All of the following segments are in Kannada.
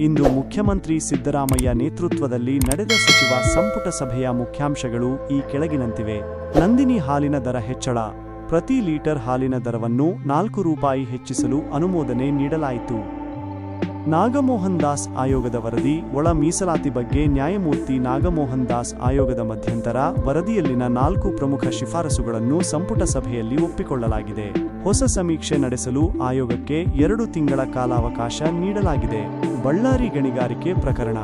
ಇಂದು ಮುಖ್ಯಮಂತ್ರಿ ಸಿದ್ದರಾಮಯ್ಯ ನೇತೃತ್ವದಲ್ಲಿ ನಡೆದ ಸಚಿವ ಸಂಪುಟ ಸಭೆಯ ಮುಖ್ಯಾಂಶಗಳು ಈ ಕೆಳಗಿನಂತಿವೆ. ನಂದಿನಿ ಹಾಲಿನ ದರ ಹೆಚ್ಚಳ. ಪ್ರತಿ ಲೀಟರ್ ಹಾಲಿನ ದರವನ್ನು ನಾಲ್ಕು ರೂಪಾಯಿ ಹೆಚ್ಚಿಸಲು ಅನುಮೋದನೆ ನೀಡಲಾಯಿತು. ನಾಗಮೋಹನ್ ದಾಸ್ ಆಯೋಗದ ವರದಿ, ಒಳ ಮೀಸಲಾತಿ ಬಗ್ಗೆ ನ್ಯಾಯಮೂರ್ತಿ ನಾಗಮೋಹನ್ ದಾಸ್ ಆಯೋಗದ ಮಧ್ಯಂತರ ವರದಿಯಲ್ಲಿನ ನಾಲ್ಕು ಪ್ರಮುಖ ಶಿಫಾರಸುಗಳನ್ನು ಸಂಪುಟ ಸಭೆಯಲ್ಲಿ ಒಪ್ಪಿಕೊಳ್ಳಲಾಗಿದೆ. ಹೊಸ ಸಮೀಕ್ಷೆ ನಡೆಸಲು ಆಯೋಗಕ್ಕೆ ಎರಡು ತಿಂಗಳ ಕಾಲಾವಕಾಶ ನೀಡಲಾಗಿದೆ. ಬಳ್ಳಾರಿ ಗಣಿಗಾರಿಕೆ ಪ್ರಕರಣ.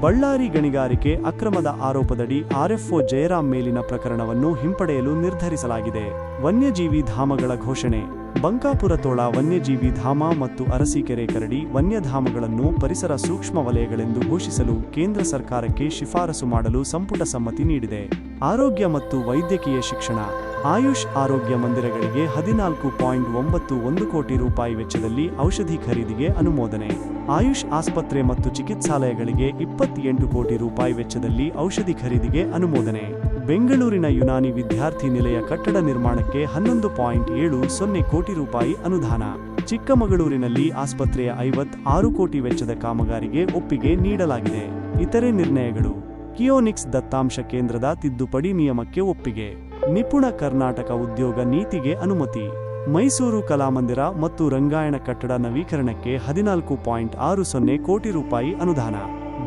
ಬಳ್ಳಾರಿ ಗಣಿಗಾರಿಕೆ ಅಕ್ರಮದ ಆರೋಪದಡಿ ಆರ್ಎಫ್ಒ ಜಯರಾಮ್ ಮೇಲಿನ ಪ್ರಕರಣವನ್ನು ಹಿಂಪಡೆಯಲು ನಿರ್ಧರಿಸಲಾಗಿದೆ. ವನ್ಯಜೀವಿ ಧಾಮಗಳ ಘೋಷಣೆ. ಬಂಕಾಪುರ ತೋಳ, ವನ್ಯಜೀವಿ ಧಾಮ ಮತ್ತು ಅರಸೀಕೆರೆ ಕರಡಿ ವನ್ಯಧಾಮಗಳನ್ನು ಪರಿಸರ ಸೂಕ್ಷ್ಮ ವಲಯಗಳೆಂದು ಘೋಷಿಸಲು ಕೇಂದ್ರ ಸರ್ಕಾರಕ್ಕೆ ಶಿಫಾರಸು ಮಾಡಲು ಸಂಪುಟ ಸಮ್ಮತಿ ನೀಡಿದೆ. ಆರೋಗ್ಯ ಮತ್ತು ವೈದ್ಯಕೀಯ ಶಿಕ್ಷಣ, ಆಯುಷ್ ಆರೋಗ್ಯ ಮಂದಿರಗಳಿಗೆ ಹದಿನಾಲ್ಕು ಪಾಯಿಂಟ್ ಒಂಬತ್ತು ಒಂದು ಕೋಟಿ ರೂಪಾಯಿ ವೆಚ್ಚದಲ್ಲಿ ಔಷಧಿ ಖರೀದಿಗೆ ಅನುಮೋದನೆ. ಆಯುಷ್ ಆಸ್ಪತ್ರೆ ಮತ್ತು ಚಿಕಿತ್ಸಾಲಯಗಳಿಗೆ ಇಪ್ಪತ್ತೆಂಟು ಕೋಟಿ ರೂಪಾಯಿ ವೆಚ್ಚದಲ್ಲಿ ಔಷಧಿ ಖರೀದಿಗೆ ಅನುಮೋದನೆ. ಬೆಂಗಳೂರಿನ ಯುನಾನಿ ವಿದ್ಯಾರ್ಥಿ ನಿಲಯ ಕಟ್ಟಡ ನಿರ್ಮಾಣಕ್ಕೆ ಹನ್ನೊಂದು ಪಾಯಿಂಟ್ ಏಳು ಸೊನ್ನೆ ಕೋಟಿ ರೂಪಾಯಿ ಅನುದಾನ. ಚಿಕ್ಕಮಗಳೂರಿನಲ್ಲಿ ಆಸ್ಪತ್ರೆಯ ಐವತ್ ಆರು ಕೋಟಿ ವೆಚ್ಚದ ಕಾಮಗಾರಿಗೆ ಒಪ್ಪಿಗೆ ನೀಡಲಾಗಿದೆ. ಇತರೆ ನಿರ್ಣಯಗಳು. ಕಿಯೋನಿಕ್ಸ್ ದತ್ತಾಂಶ ಕೇಂದ್ರದ ತಿದ್ದುಪಡಿ ನಿಯಮಕ್ಕೆ ಒಪ್ಪಿಗೆ. ನಿಪುಣ ಕರ್ನಾಟಕ ಉದ್ಯೋಗ ನೀತಿಗೆ ಅನುಮತಿ. ಮೈಸೂರು ಕಲಾಮಂದಿರ ಮತ್ತು ರಂಗಾಯಣ ಕಟ್ಟಡ ನವೀಕರಣಕ್ಕೆ ಹದಿನಾಲ್ಕು ಪಾಯಿಂಟ್ ಆರು ಸೊನ್ನೆ ಕೋಟಿ ರೂಪಾಯಿ ಅನುದಾನ.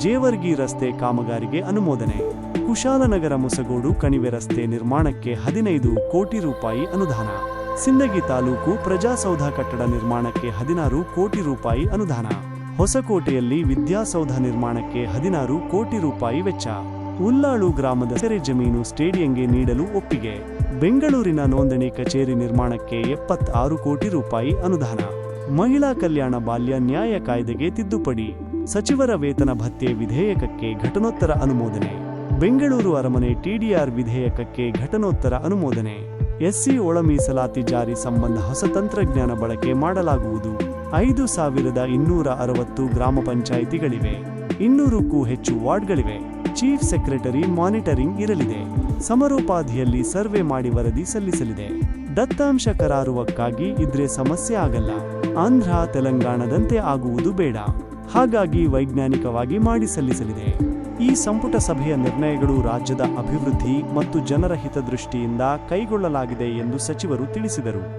ಜೇವರ್ಗಿ ರಸ್ತೆ ಕಾಮಗಾರಿಗೆ ಅನುಮೋದನೆ. ಕುಶಾಲನಗರ ಮುಸಗೋಡು ಕಣಿವೆ ರಸ್ತೆ ನಿರ್ಮಾಣಕ್ಕೆ ಹದಿನೈದು ಕೋಟಿ ರೂಪಾಯಿ ಅನುದಾನ. ಸಿಂದಗಿ ತಾಲೂಕು ಪ್ರಜಾಸೌಧ ಕಟ್ಟಡ ನಿರ್ಮಾಣಕ್ಕೆ ಹದಿನಾರು ಕೋಟಿ ರೂಪಾಯಿ ಅನುದಾನ. ಹೊಸಕೋಟೆಯಲ್ಲಿ ವಿದ್ಯಾಸೌಧ ನಿರ್ಮಾಣಕ್ಕೆ ಹದಿನಾರು ಕೋಟಿ ರೂಪಾಯಿ ವೆಚ್ಚ. ಉಲ್ಲಾಳು ಗ್ರಾಮದ ಸೆರೆ ಜಮೀನು ಸ್ಟೇಡಿಯಂಗೆ ನೀಡಲು ಒಪ್ಪಿಗೆ. ಬೆಂಗಳೂರಿನ ನೋಂದಣಿ ಕಚೇರಿ ನಿರ್ಮಾಣಕ್ಕೆ ಎಪ್ಪತ್ತಾರು ಕೋಟಿ ರೂಪಾಯಿ ಅನುದಾನ. ಮಹಿಳಾ ಕಲ್ಯಾಣ ಬಾಲ್ಯ ನ್ಯಾಯ ಕಾಯ್ದೆಗೆ ತಿದ್ದುಪಡಿ. ಸಚಿವರ ವೇತನ ಭತ್ಯೆ ವಿಧೇಯಕಕ್ಕೆ ಘಟನೋತ್ತರ ಅನುಮೋದನೆ. ಬೆಂಗಳೂರು ಅರಮನೆ ಟಿಡಿಆರ್ ವಿಧೇಯಕಕ್ಕೆ ಘಟನೋತ್ತರ ಅನುಮೋದನೆ. ಎಸ್ಸಿ ಒಳ ಮೀಸಲಾತಿ ಜಾರಿ ಸಂಬಂಧ ಹೊಸ ತಂತ್ರಜ್ಞಾನ ಬಳಕೆ ಮಾಡಲಾಗುವುದು. ಐದು ಸಾವಿರದ ಇನ್ನೂರ ಅರವತ್ತು ಗ್ರಾಮ ಪಂಚಾಯಿತಿಗಳಿವೆ. ಇನ್ನೂರಕ್ಕೂ ಹೆಚ್ಚು ವಾರ್ಡ್ಗಳಿವೆ. ಚೀಫ್ ಸೆಕ್ರೆಟರಿ ಮಾನಿಟರಿಂಗ್ ಇರಲಿದೆ. ಸಮರೋಪಾಧಿಯಲ್ಲಿ ಸರ್ವೆ ಮಾಡಿ ವರದಿ ಸಲ್ಲಿಸಲಿದೆ. ದತ್ತಾಂಶ ಕರಾರುವಕ್ಕಾಗಿ ಇದ್ರೆ ಸಮಸ್ಯೆ ಆಗಲ್ಲ. ಆಂಧ್ರ, ತೆಲಂಗಾಣದಂತೆ ಆಗುವುದು ಬೇಡ. ಹಾಗಾಗಿ ವೈಜ್ಞಾನಿಕವಾಗಿ ಮಾಡಿ ಸಲ್ಲಿಸಲಿದೆ. ಈ ಸಂಪುಟ ಸಭೆಯ ನಿರ್ಣಯಗಳು ರಾಜ್ಯದ ಅಭಿವೃದ್ಧಿ ಮತ್ತು ಜನರ ಹಿತದೃಷ್ಟಿಯಿಂದ ಕೈಗೊಳ್ಳಲಾಗಿದೆ ಎಂದು ಸಚಿವರು ತಿಳಿಸಿದರು.